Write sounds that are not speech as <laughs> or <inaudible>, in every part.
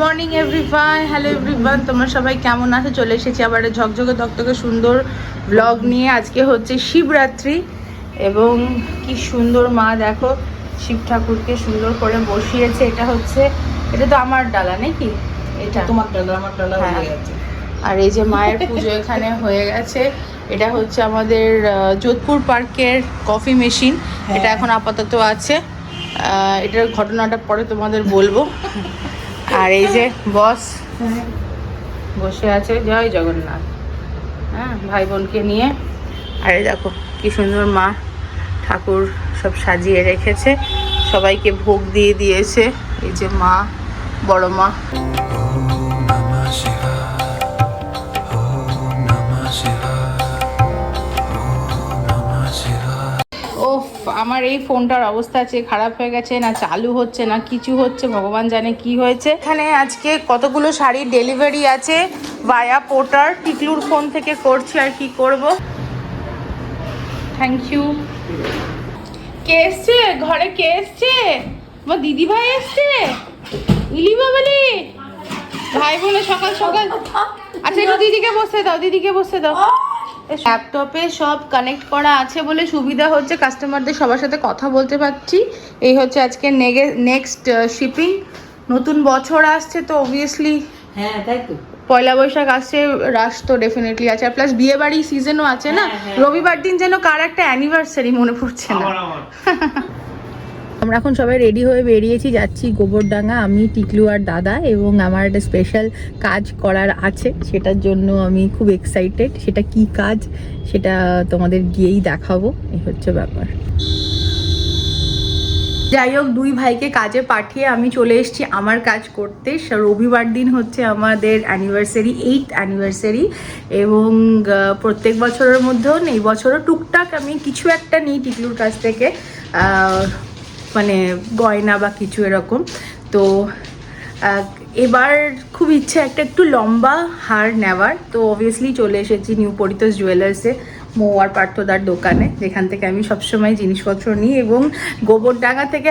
Morning everyone hello everyone তোমরা সবাই কেমন আছো? চলে এসেছি আবার ঝকঝকে ধকধকে সুন্দর ব্লগ নিয়ে। আজকে হচ্ছে শিবরাত্রি এবং কি সুন্দর মা দেখো শিব ঠাকুরকে সুন্দর করে বসিয়েছে। এটা হচ্ছে এটা তো আমার ডালা নাকি এটা। তোমার ডালা আমার ডালা হ্যাঁ। হয়ে গেছে। আর এই যে মায়ের পুজো এখানে হয়ে গেছে। এটা হচ্ছে আমাদের যোধপুর পার্কের কফি মেশিন হ্যাঁ। এটা এখন আপাতত আছে। এটার ঘটনাটা পরে তোমাদের বলব। আর এই যে <laughs> বস বসে আছে জয় জগন্নাথ। হ্যাঁ ভাই বোনকে নিয়ে। আর এই দেখো কি সুন্দর মা ঠাকুর সব সাজিয়ে রেখেছে সবাইকে ভোগ দিয়ে দিয়েছে। এই যে মা বড় মা। আমার এই ফোনটার অবস্থা আছে, খারাপ হয়ে গেছে, না চালু হচ্ছে, না কিছু হচ্ছে, ভগবান জানে কি হয়েছে। এখানে আজকে কতগুলো শাড়ির ডেলিভারি আছে, ভায়া পোর্টার, টিকলুর ফোন থেকে করছি আর কি করব। থ্যাংক ইউ কে এসছে? ঘরে কে এসছে? আমার দিদি ভাই এসছে? ইলি ভাই বোনে সকাল সকাল আচ্ছা একটু দিদিকে বসে দাও, দিদিকে বসে দাও। ল্যাপটপে সব কানেক্ট করা আছে বলে সুবিধা হচ্ছে। কাস্টমারদের সবার সাথে কথা বলতে পারছি। এই হচ্ছে আজকে নেক্সট শিপিং নতুন বছর আসছে তো অবভিয়াসলি হ্যাঁ তাই তো। পয়লা বৈশাখ আসছে রাস তো ডেফিনেটলি আছে। আর প্লাস বিয়ে বাড়ি সিজনও আছে না? হ্যাঁ, হ্যাঁ। রবিবার দিন যেন কার একটা অ্যানিভার্সারি মনে পড়ছে না। <laughs> আমরা এখন সবাই রেডি হয়ে বেরিয়েছি, যাচ্ছি গোবরডাঙ্গা, আমি, টিকলু আর দাদা এবং আমার একটা স্পেশাল কাজ করার আছে, সেটার জন্য আমি খুব এক্সাইটেড সেটা কি কাজ, সেটা তোমাদের গিয়েই দেখাবো এই হচ্ছে ব্যাপার। যাই হোক, দুই ভাইকে কাজে পাঠিয়ে আমি চলে এসেছি আমার কাজ করতে। রবিবার দিন হচ্ছে আমাদের অ্যানিভার্সারি এইট অ্যানিভার্সারি এবং প্রত্যেক বছরের মধ্যেও এই বছরও টুকটাক আমি কিছু একটা নিই টিকলুর কাছ থেকে। মানে গয়না বা কিছু এরকম। তো এবার খুব ইচ্ছে একটা একটু লম্বা হার নেওয়ার। তো অবভিয়াসলি চলে এসেছি নিউ পরিতোষ জুয়েলার্সে মৌয়ার পার্থদার দোকানে যেখান থেকে আমি সবসময় জিনিসপত্র নিই এবং গোবরডাঙ্গা থেকে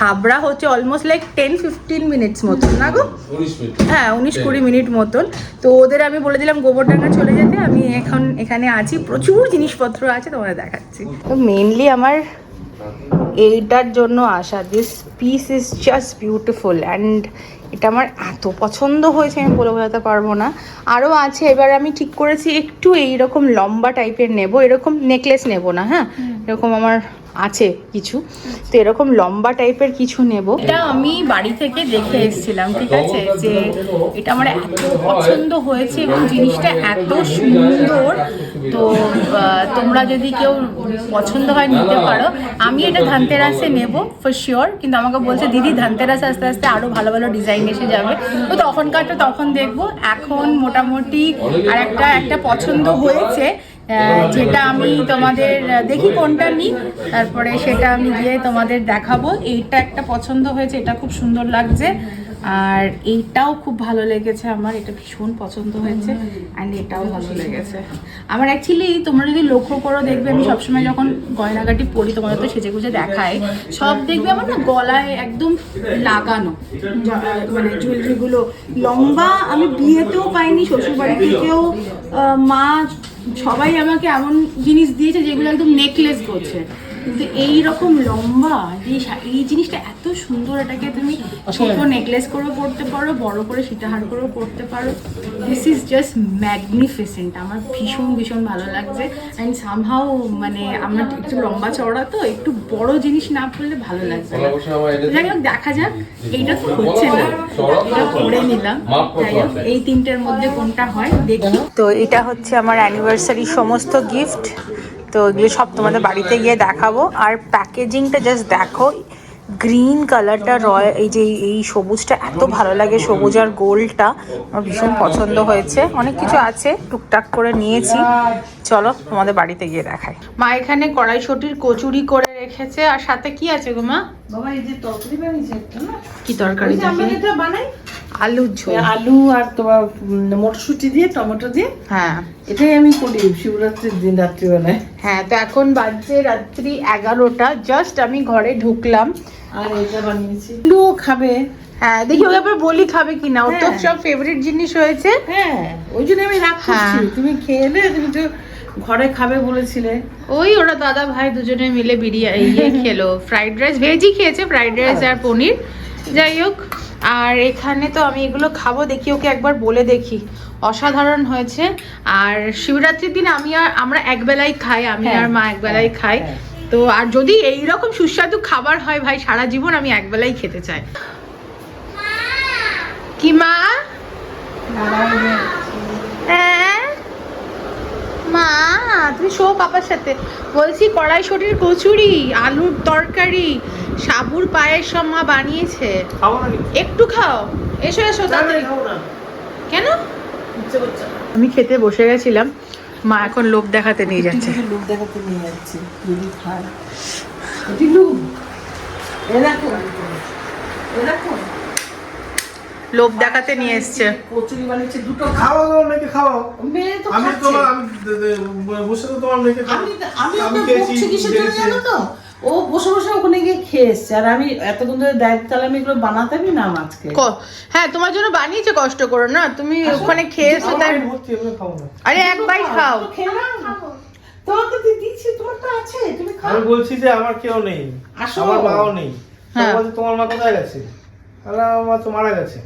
হাবড়া হচ্ছে almost like ten fifteen minutes মতন না গো? হ্যাঁ উনিশ কুড়ি মিনিট মতন। তো ওদের আমি বলে দিলাম গোবরডাঙ্গা চলে যেতে আমি এখন এখানে আছি প্রচুর জিনিসপত্র আছে তোমাদের দেখাচ্ছি। তো মেনলি আমার এইটার জন্য আসা this piece is just beautiful and এটা আমার এত পছন্দ হয়েছে আমি বলে বোঝাতে পারব না। আরও আছে এবার আমি ঠিক করেছি একটু এইরকম লম্বা টাইপের নেব এরকম নেকলেস নেব না হ্যাঁ? এরকম আমার আছে কিছু। তো এরকম লম্বা টাইপের কিছু নেব। এটা আমি বাড়ি থেকে দেখে এসেছিলাম, ঠিক আছে? যে এটা আমার এত পছন্দ হয়েছে এবং জিনিসটা এত সুন্দর। তো তোমরা যদি কেউ পছন্দ হয় নিতে পারো। আমি এটা ধানতেরাসে নেব ফর শিওর কিন্তু আমাকে বলছে, দিদি, ধানতেরাস আস্তে আস্তে আরও ভালো ভালো ডিজাইন এসে যাবে। তো তখনকারটা তখন দেখব, এখন মোটামুটি আর একটা একটা পছন্দ হয়েছে। যেটা আমি তোমাদের দেখি কোনটা নিই। তারপরে সেটা আমি গিয়ে তোমাদের দেখাবো। এইটা একটা পছন্দ হয়েছে এটা খুব সুন্দর লাগছে। আর এইটাও খুব ভালো লেগেছে আমার, এটা ভীষণ পছন্দ হয়েছে অ্যান্ড এটাও ভালো লেগেছে। আমার অ্যাকচুয়ালি তোমরা যদি লক্ষ্য করো, দেখবে আমি সবসময় যখন গয়নাগাটি পরি, তোমাদের তো সেজে গুজে দেখায়, সব দেখবে আমার না গলায় একদম লাগানো। মানে জুয়েলারিগুলো লম্বা, আমি বিয়েতেও পাইনি শ্বশুরবাড়ি থেকেও মা সবাই আমাকে এমন জিনিস দিয়েছে যেগুলো একদম নেকলেস করছে। কিন্তু এই রকম লম্বা এই এই জিনিসটা এত সুন্দর এটাকে তুমি ছোট নেকলেস করেও পরতে পারো বড় করে সীতাহার করেও পরতে পারো। দিস ইজ জাস্ট ম্যাগনিফিসেন্ট আমার ভীষণ ভীষণ ভালো লাগছে। অ্যান্ড সামহাও মানে আমার একটু লম্বা চওড়া তো একটু বড় জিনিস না পড়লে ভালো লাগবে যাই হোক দেখা যাক। এইটা তো হচ্ছে না। এটা পরে নিলাম। যাই হোক এই তিনটের মধ্যে কোনটা হয় দেখি। তো এটা হচ্ছে আমার অ্যানিভার্সারি সমস্ত গিফট তো এগুলো সব তোমাদের বাড়িতে গিয়ে দেখাবো। আর প্যাকেজিংটা জাস্ট দেখো গ্রিন কালারটা রয় এই যে এই সবুজটা এত ভালো লাগে, সবুজ আর গোলটা, আমার ভীষণ পছন্দ হয়েছে। অনেক কিছু আছে, টুকটাক করে নিয়েছি। চলো তোমাদের বাড়িতে গিয়ে দেখাই। মা এখানে কড়াইশুটির কচুরি করে রেখেছে আর সাথে কি আছে গো মা? বাবা এই যে তরকারি বানিয়েছে একটা না? কি তরকারি যে আমরা বানাই আলুর ঝোল। আলু আর তোমার মটরশুঁটি দিয়ে টমেটো দিয়ে হ্যাঁ। এটাই আমি করি শিবরাত্রির দিন রাত্রিবেলায়। হ্যাঁ তো এখন বাজছে রাত্রি এগারোটা। জাস্ট আমি ঘরে ঢুকলাম। আর এটা বানিয়েছি। খাবে। হ্যাঁ দেখি ওকে একবার বলি খাবে কিনা। ওর তো হ্যাঁ। সব ফেভারিট জিনিস হয়েছে। হ্যাঁ। ওই জন্য আমি রাগ হ্যাঁ। তুমি খেয়ে তুমি তো ঘরে খাবে বলেছিলে। ওই ওরা দাদা ভাই দুজনে মিলে বিরিয়ানি ইয়ে খেলো ফ্রাইড রাইস ভেজই খেয়েছে ফ্রাইড রাইস আর পনির। যাই হোক আর এখানে তো আমি এগুলো খাব দেখি ওকে একবার বলে দেখি। অসাধারণ হয়েছে। আর শিবরাত্রির দিন আমি আর আমরা একবেলাই খাই আমি হ্যাঁ, আর মা একবেলাই হ্যাঁ, খাই। হ্যাঁ। তো আর যদি এই রকম সুস্বাদু খাবার হয় ভাই সারা জীবন আমি একবেলাই খেতে চাই। কি মা! হ্যাঁ? মা তুমি শো পাপার সাথে। বলছি কড়াইশুটির কচুরি আলুর তরকারি সাবুর পায়ের সব মা বানিয়েছে। একটু খাও। এসো এসো তাড়াতাড়ি। কেন। আমি খেতে বসে গেছিলাম। মা এখন লোভ দেখাতে নিয়ে যাচ্ছে। লোক দেখাতে নিয়ে যাচ্ছি। যদি খায়। টিকলু এ দেখো। এ দেখো। লোভ দেখাতে নিয়ে এসছে। কচুরি বানিয়েছে দুটো খাওয়া দাওয়া মেয়েকে খাওয়াও। মেয়ে তো আমি। তোমার আমি বসে তো তোমার মেয়েকে আমি আমি আমি ওকে খেয়েছি, বকছি কিসের জন্য জানো তো? ও বসে বসে ওখানে গিয়ে খেয়ে এসছে। আর আমি এতক্ষণ ধরে দায়িত্ব তাহলে আমি এগুলো বানাতামই না আজকে। হ্যাঁ তোমার জন্য বানিয়েছে কষ্ট করো না। তুমি ওখানে খেয়ে এসো তাই আরে এক বাইট খাও তো তোমাকে তো দিচ্ছি তোমার তো আছে তুমি খাও। আমি বলছি যে আমার কেউ নেই। আমার মাও নেই। হ্যাঁ। তোমার মা কোথায় গেছে? তাহলে আমার মা তো মারা গেছে।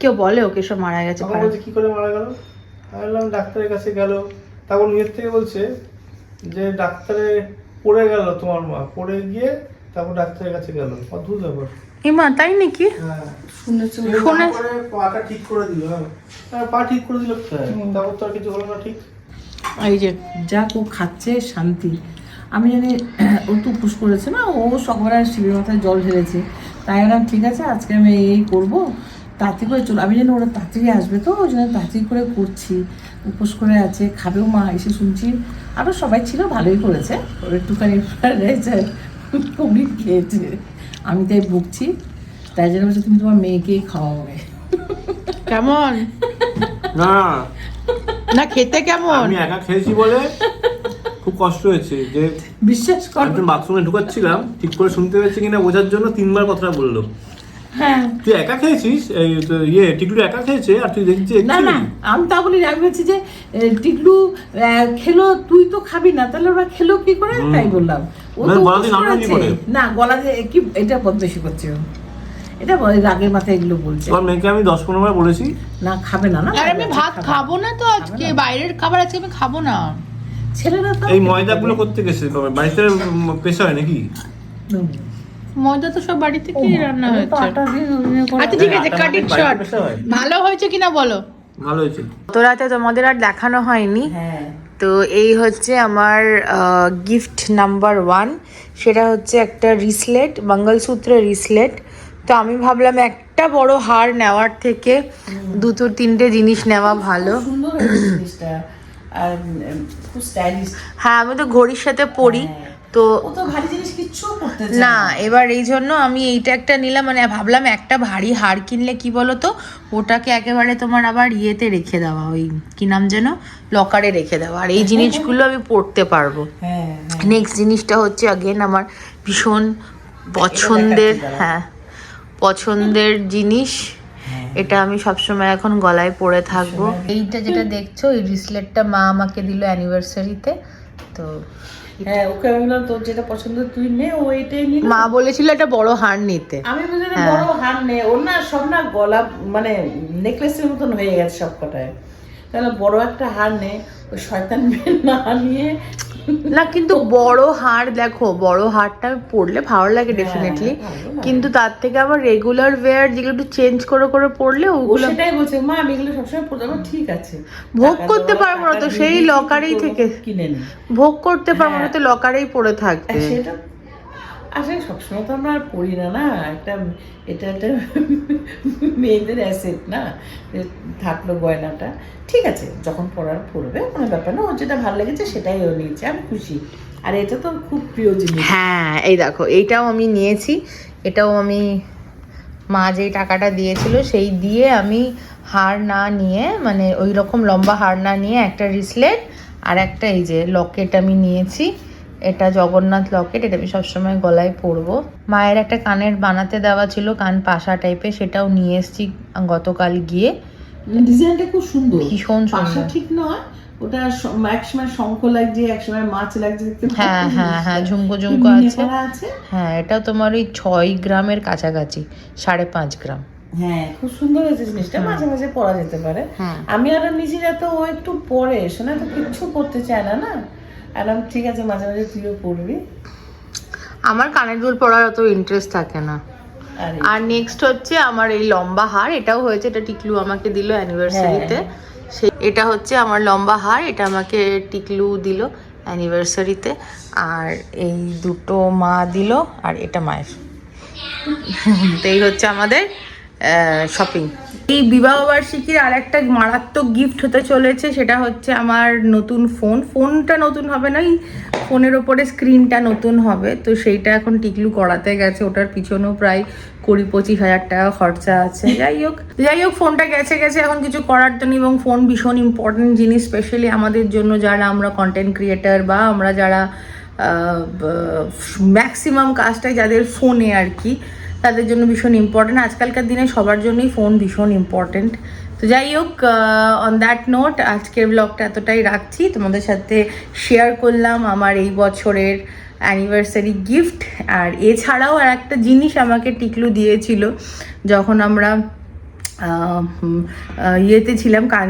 কেউ বলে ওকে সব মারা গেছে তখন বলছে কি করে মারা গেল? আমি বললাম ডাক্তারের কাছে গেল। তারপর নিজের থেকে বলছে যে ডাক্তারে পড়ে গেল তোমার মা। পড়ে গিয়ে তারপর ডাক্তারের কাছে গেল। অদ্ভুত ব্যাপার। ইমা তাই নাকি? হ্যাঁ। শুনেছো শুনে- তারপরে পাটা ঠিক করে দিল হ্যাঁ। হ্যাঁ, পা ঠিক করে দিল। তারপর তো আর কিছু হলো না ঠিক। এই যে যাক ও খাচ্ছে শান্তি। আমি জানি ও তো উপোস করেছে না ও সকালে শিবের মাথায় জল ঢেলেছে। তাই বললাম ঠিক আছে আজকে আমি এই করব তাড়াতাড়ি করে চলো। আমি জানি ওরা তাড়াতাড়ি আসবে তো ওই জন্য তাড়াতাড়ি করে করছি। উপোস করে আছে খাবেও মা এসে শুনছি। আরও সবাই ছিল ভালোই করেছে। ওর একটুখানি রাইস আর খেয়েছে। আমি তাই বকছি তাই জন্য বলছি তুমি তোমার মেয়েকেই খাওয়াবে কেমন? না। না খেতে কেমন? আমি একা খেয়েছি বলে খুব কষ্ট হয়েছে যে বিশ্বাস কর একজন বাথরুমে ঢুকাচ্ছিলাম ঠিক করে শুনতে পেয়েছি কিনা বোঝার জন্য তিনবার কথাটা বলল। হ্যাঁ। তুই একা খেয়েছিস? এই ইয়ে টিকলু একা খেয়েছে? আর তুই দেখছিস না না আমি তা বলি আমি বলছি যে টিকলু খেলো তুই তো খাবি না তাহলে ওরা খেলো কি করে? তাই বললাম। ও মানে তো? না গলা দিয়ে কি এটা বদমাইশি করছে এটা বলে রাগের মাথায় এগুলো বলছে। তোমার মেয়েকে আমি দশ পনেরো বার বলেছি। না খাবে না না আর আমি ভাত খাব না। তো আজকে বাইরের খাবার আজকে আমি খাব না। ছেলেরা তো এই ময়দাগুলো করতে গেছে বাড়িতে পেশা হয় নাকি? ময়দা তো সব বাড়ি ও থেকেই রান্না হয়েছে। আচ্ছা ঠিক আছে কাট ইট শর্ট বাড়িতে? ভালো হয়েছে কিনা বলো? ভালো হয়েছে। রাতে তোমাদের আর দেখানো হয়নি। হ্যাঁ। তো এই হচ্ছে আমার গিফট নাম্বার ওয়ান সেটা হচ্ছে একটা রিসলেট মঙ্গলসূত্রের রিসলেট। তো আমি ভাবলাম একটা বড় হার নেওয়ার থেকে দুটো তিনটে জিনিস নেওয়া ভালো। জিনিসটা। আর খুব স্টাইলিশ হ্যাঁ আমি তো ঘড়ির সাথে পরি তো ও তো ভারী জিনিস কিচ্ছু করতে না এবার এই জন্য আমি এইটা একটা নিলাম মানে ভাবলাম একটা ভারী হার কিনলে কি বলো তো ওটাকে একেবারে তোমার আবার ইয়েতে রেখে দেওয়া ওই কি নাম যেন লকারে রেখে দেওয়া। আর এই <laughs> জিনিসগুলো আমি পড়তে পারব। হ্যাঁ হ্যাঁ। নেক্সট জিনিসটা হচ্ছে আগেন আমার ভীষণ পছন্দের হ্যাঁ পছন্দের জিনিস এটা আমি সবসময় এখন গলায় পরে থাকব। এইটা যেটা দেখছ এই রিসলেটটা মা আমাকে দিল অ্যানিভার্সারিতে তো হ্যাঁ ওকে আমি বললাম তোর যেটা পছন্দ তুই নে ও এটাই মা বলেছিল একটা বড় হার নিতে। আমি বুঝলাম হ্যাঁ। বড় হার নে। ওর না সব না গলা মানে নেকলেসের মতন হয়ে গেছে সব কটায় তাহলে বড় একটা হার নে ওই শয়তান মেয়ে না নিয়ে না কিন্তু বড় হার দেখো বড় হারটা পরলে ভালো লাগে ডেফিনেটলি কিন্তু তার থেকে আবার রেগুলার ওয়্যার যেগুলো একটু চেঞ্জ করে করে পরলে ওগুলো সেটাই বলছে মা আমি এগুলো সবসময় পড়তে পারব ঠিক আছে। ভোগ করতে পারব না তো, সেই লকারেই থেকে। কিনে ভোগ করতে পারব না হ্যাঁ। তো লকারেই পড়ে থাকবে। সেটা আসলে সবসময় তো আমরা আর পড়ি না না? একটা, এটা একটা মেয়েদের অ্যাসেট না? থাকল গয়নাটা। ঠিক আছে, যখন পড়ার পড়বে, কোনো ব্যাপার না, ওর যেটা ভালো লেগেছে সেটাই ও নিয়েছে, আমি খুশি। আর এটা তো খুব প্রিয় জিনিস। হ্যাঁ এই দেখো, এইটাও আমি নিয়েছি, এটাও আমি, মা যে টাকাটা দিয়েছিল সেই দিয়ে আমি হার না নিয়ে মানে ওই রকম লম্বা হার না নিয়ে একটা রিসলেট আর একটা এই যে লকেট আমি নিয়েছি। এটা জগন্নাথ লকেট এটা আমি সবসময় গলায় পরবো। মায়ের একটা কানের বানাতে দেওয়া ছিল কান পাশা টাইপের সেটাও নিয়ে এসেছি গতকাল গিয়ে। ডিজাইনটা খুব সুন্দর। ভীষণ সুন্দর। ঠিক নয় ওটা একসময় শঙ্খ লাগছে একসময় মাছ লাগছে হ্যাঁ হ্যাঁ হ্যাঁ ঝুমকো ঝুমকো মিনে আছে। হ্যাঁ এটা তোমার ওই ছয় গ্রামের কাছাকাছি সাড়ে পাঁচ গ্রাম। হ্যাঁ খুব সুন্দর হয়েছে জিনিসটা মাঝে মাঝে পরা যেতে পারে। হ্যাঁ। আমি আর নিজেরা তো ও একটু পরে শোনা তো কিচ্ছু করতে চায় না না? আর আমি ঠিক আছে মাঝে মাঝে তুইও পড়বি। আমার কানের দুল পড়ার অত ইন্টারেস্ট থাকে না। আর। আর নেক্সট হচ্ছে আমার এই লম্বা হার এটাও হয়েছে এটা টিকলু আমাকে দিল অ্যানিভার্সারিতে সেই এটা হচ্ছে আমার লম্বা হার এটা আমাকে টিকলু দিল অ্যানিভার্সারিতে আর এই দুটো মা দিল আর এটা মায়ের। তো <laughs> এই হচ্ছে আমাদের শপিং এই বিবাহবার্ষিকীর আর একটা মারাত্মক গিফট হতে চলেছে, সেটা হচ্ছে আমার নতুন ফোন ফোনটা নতুন হবে না ফোনের ওপরে স্ক্রিনটা নতুন হবে। তো সেইটা এখন টিকলু করাতে গেছে, ওটার পিছনেও প্রায় কুড়ি পঁচিশ হাজার টাকা খরচা আছে। যাই হোক যাই হোক ফোনটা গেছে গেছে। এখন কিছু করার নেই এবং ফোন ভীষণ ইম্পর্টেন্ট জিনিস স্পেশালি আমাদের জন্য যারা আমরা কন্টেন্ট ক্রিয়েটার বা আমরা যারা ম্যাক্সিমাম কাজটাই যাদের ফোনে আর কি। তাদের জন্য ভীষণ ইম্পর্টেন্ট আজকালকার দিনে সবার জন্যই ফোন ভীষণ ইম্পর্টেন্ট তো যাই হোক অন দ্যাট নোট আজকের ব্লগটা এতটাই রাখছি। তোমাদের সাথে শেয়ার করলাম আমার এই বছরের অ্যানিভার্সারি গিফট আর এছাড়াও আর একটা জিনিস আমাকে টিকলু দিয়েছিল, যখন আমরা ইয়েতে ছিলাম কান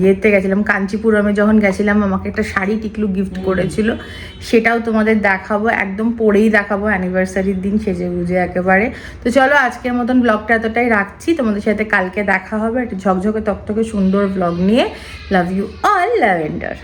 ইয়েতে গেছিলাম কাঞ্চিপুরমে যখন গেছিলাম আমাকে একটা শাড়ি টিকলু গিফট করেছিল। সেটাও তোমাদের দেখাবো একদম পরেই দেখাবো অ্যানিভার্সারির দিন সেজে বুঝে একেবারে। তো চলো আজকের মতন ব্লগটা এতটাই রাখছি। তোমাদের সাথে কালকে দেখা হবে একটা ঝকঝকে তকতকে সুন্দর ব্লগ নিয়ে। Love you all lavender